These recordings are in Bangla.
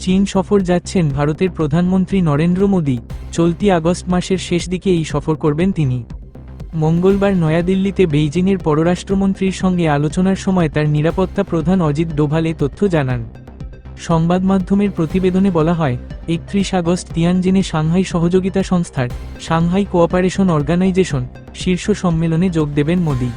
চীন সফর যাচ্ছেন ভারতের প্রধানমন্ত্রী নরেন্দ্র মোদী। চলতি আগস্ট মাসের শেষ দিকে এই সফর করবেন তিনি। মঙ্গলবার নয়াদিল্লিতে বেইজিংয়ের পররাষ্ট্রমন্ত্রীর সঙ্গে আলোচনার সময় তার নিরাপত্তা প্রধান অজিত ডোভাল এ তথ্য জানান। সংবাদ মাধ্যমের প্রতিবেদনে বলা হয়, একত্রিশ আগস্ট তিয়ানজিনে সাংহাই সহযোগিতা সংস্থার সাংহাই কোঅপারেশন অর্গানাইজেশন শীর্ষ সম্মেলনে যোগ দেবেন মোদী।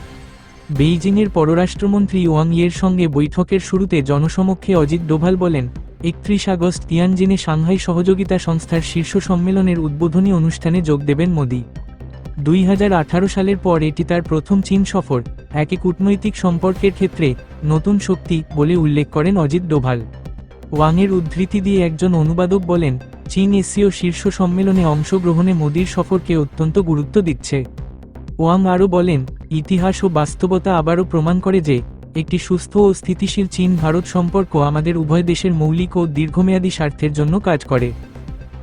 বেইজিংয়ের পররাষ্ট্রমন্ত্রী ওয়াং ইয়ের সঙ্গে বৈঠকের শুরুতে জনসমক্ষে অজিত ডোভাল বলেন একত্রিশ আগস্ট তিয়ানজিনে সাংহাই সহযোগিতা সংস্থার শীর্ষ সম্মেলনের উদ্বোধনী অনুষ্ঠানে যোগ দেবেন মোদী। দুই সালের পর এটি তার প্রথম চীন সফর, একে কূটনৈতিক সম্পর্কের ক্ষেত্রে নতুন শক্তি বলে উল্লেখ করেন অজিত ডোভাল। ওয়াংয়ের উদ্ধৃতি দিয়ে একজন অনুবাদক বলেন, চীন এসিও শীর্ষ সম্মেলনে অংশগ্রহণে মোদীর সফরকে অত্যন্ত গুরুত্ব দিচ্ছে। ওয়াং আরও বলেন, ইতিহাস ও বাস্তবতা আবারও প্রমাণ করে যে একটি সুস্থ ও স্থিতিশীল চীন ভারত সম্পর্ক আমাদের উভয় দেশের মৌলিক ও দীর্ঘমেয়াদী স্বার্থের জন্য কাজ করে।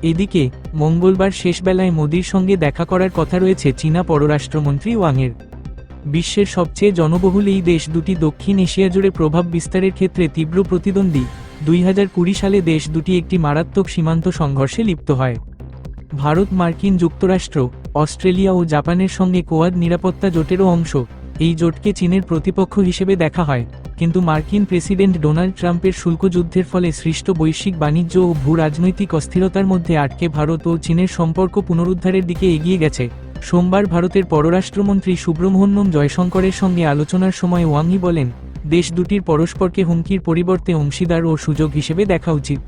এদিকে, মঙ্গলবার শেষবেলায় মোদীর সঙ্গে দেখা করার কথা রয়েছে চীনা পররাষ্ট্রমন্ত্রী ওয়াংয়ের। বিশ্বের সবচেয়ে জনবহুল এই দেশ দুটি দক্ষিণ এশিয়া জুড়ে প্রভাব বিস্তারের ক্ষেত্রে তীব্র প্রতিদ্বন্দ্বী। দুই হাজার কুড়ি সালে দেশ দুটি একটি মারাত্মক সীমান্ত সংঘর্ষে লিপ্ত হয়। ভারত, মার্কিন যুক্তরাষ্ট্র, অস্ট্রেলিয়া ও জাপানের সঙ্গে কোয়াদ নিরাপত্তা জোটেরও অংশ। এই জোটকে চীনের প্রতিপক্ষ হিসেবে দেখা হয়। কিন্তু মার্কিন প্রেসিডেন্ট ডোনাল্ড ট্রাম্পের শুল্ক যুদ্ধের ফলে সৃষ্ট বৈশ্বিক বাণিজ্য ও ভূ রাজনৈতিক অস্থিরতার মধ্যে আটকে ভারত ও চীনের সম্পর্ক পুনরুদ্ধারের দিকে এগিয়ে গেছে। সোমবার ভারতের পররাষ্ট্রমন্ত্রী সুব্রমণ্যম জয়শঙ্করের সঙ্গে আলোচনার সময় ওয়াংই বলেন, দেশ দুটির পরস্পরকে হুমকির পরিবর্তে অংশীদার ও সুযোগ হিসেবে দেখা উচিত।